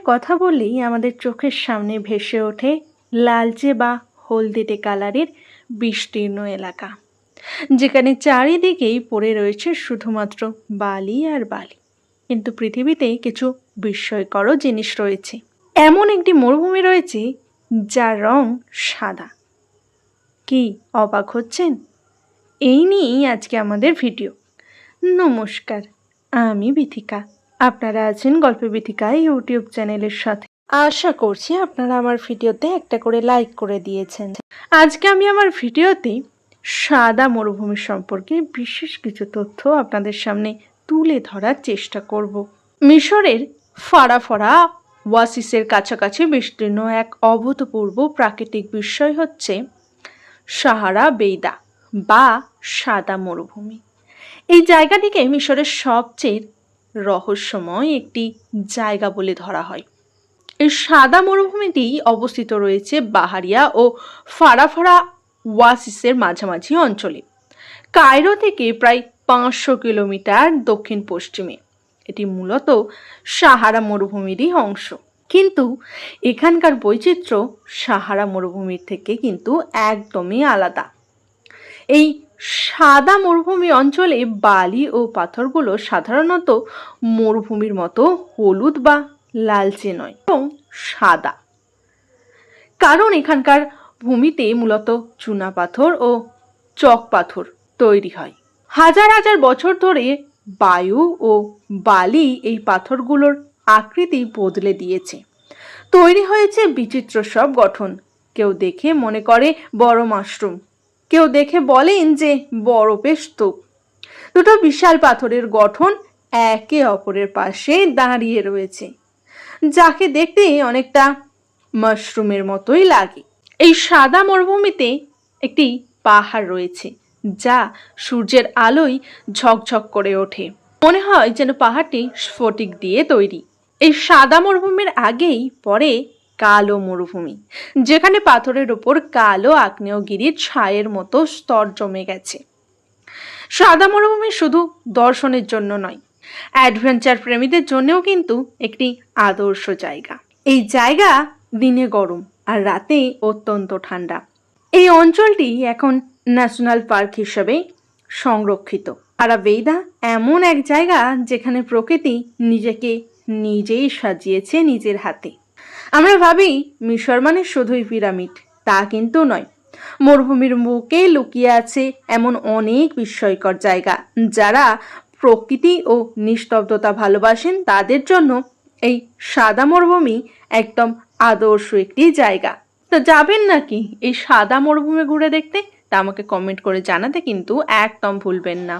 মরুভূমির কথা বললেই আমাদের চোখের সামনে ভেসে ওঠে লালচে বা হলদেটে কালারের বিস্তীর্ণ এলাকা, যেখানে চারিদিকেই পড়ে রয়েছে শুধুমাত্র বালি আর বালি। কিন্তু পৃথিবীতে কিছু বিস্ময়করও জিনিস রয়েছে। এমন একটি মরুভূমি রয়েছে যার রং সাদা। কি অবাক হচ্ছেন? এই নিয়েই আজকে আমাদের ভিডিও। নমস্কার, আমি বিথিকা। আপনারা আছেন গল্প বিথিকা ইউটিউব চ্যানেলের সাথে। আশা করছি আপনারা আমার ভিডিওতে একটা করে লাইক করে দিয়েছেন। আজকে আমি আমার ভিডিওতে সাদা মরুভূমি সম্পর্কে বিশেষ কিছু তথ্য আপনাদের সামনে তুলে ধরার চেষ্টা করব। মিশরের ফাড়াফড়া ওয়াসিসের কাছাকাছি বিস্তীর্ণ এক অভূতপূর্ব প্রাকৃতিক বিষয় হচ্ছে সাহারা বেইদা বা সাদা মরুভূমি। এই জায়গাটিকে মিশরের সবচেয়ে রহস্যময় একটি জায়গা বলে ধরা হয়। এই সাদা মরুভূমিটি অবস্থিত রয়েছে বাহারিয়া ও ফাড়াফাড়া ওয়াসিসের মাঝামাঝি অঞ্চলে। কায়রো থেকে প্রায় পাঁচশো কিলোমিটার দক্ষিণ পশ্চিমে এটি মূলত সাহারা মরুভূমিরই অংশ। কিন্তু এখানকার বৈচিত্র্য সাহারা মরুভূমির থেকে কিন্তু একদমই আলাদা। এই সাদা মরুভূমি অঞ্চলে বালি ও পাথরগুলো সাধারণত মরুভূমির মতো হলুদ বা লালচে নয়, এবং সাদা। কারণ এখানকার ভূমিতে মূলত চুনা পাথর ও চক পাথর তৈরি হয়। হাজার হাজার বছর ধরে বায়ু ও বালি এই পাথরগুলোর আকৃতি বদলে দিয়েছে। তৈরি হয়েছে বিচিত্র সব গঠন। কেউ দেখে মনে করে বড় মাশরুম। কেউ দেখে বলেন যে বরফের স্তূপ। দুটো বিশাল পাথরের গঠন একে অপরের পাশে দাঁড়িয়ে রয়েছে, যাকে দেখতে অনেকটা মাশরুমের মতোই লাগে। এই সাদা মরুভূমিতে একটি পাহাড় রয়েছে, যা সূর্যের আলোয় ঝকঝক করে ওঠে। মনে হয় যেন পাহাড়টি স্ফটিক দিয়ে তৈরি। এই সাদা মরুভূমির আগেই পরে কালো মরুভূমি, যেখানে পাথরের ওপর কালো আগ্নেয়গিরির ছায়ের মতো স্তর জমে গেছে। সাদা মরুভূমি শুধু দর্শনের জন্য নয় অ্যাডভেঞ্চার প্রেমীদের জন্যও কিন্তু একটি আদর্শ জায়গা। এই জায়গা দিনে গরম আর রাতে অত্যন্ত ঠান্ডা। এই অঞ্চলটি এখন ন্যাশনাল পার্ক হিসেবে সংরক্ষিত। আরাবেইদা এমন এক জায়গা যেখানে প্রকৃতি নিজেকে নিজেই সাজিয়েছে নিজের হাতে। আমরা ভাবি, মিশর মানে শুধুই পিরামিড, তা কিন্তু নয়। মরুভূমির বুকে লুকিয়ে আছে এমন অনেক বিস্ময়কর জায়গা, যারা প্রকৃতি ও নিস্তব্ধতা ভালোবাসেন তাদের জন্য এই সাদা মরুভূমি একদম আদর্শ একটি জায়গা। তো যাবেন নাকি এই সাদা মরুভূমি ঘুরে দেখতে? তা আমাকে কমেন্ট করে জানাতে কিন্তু একদম ভুলবেন না।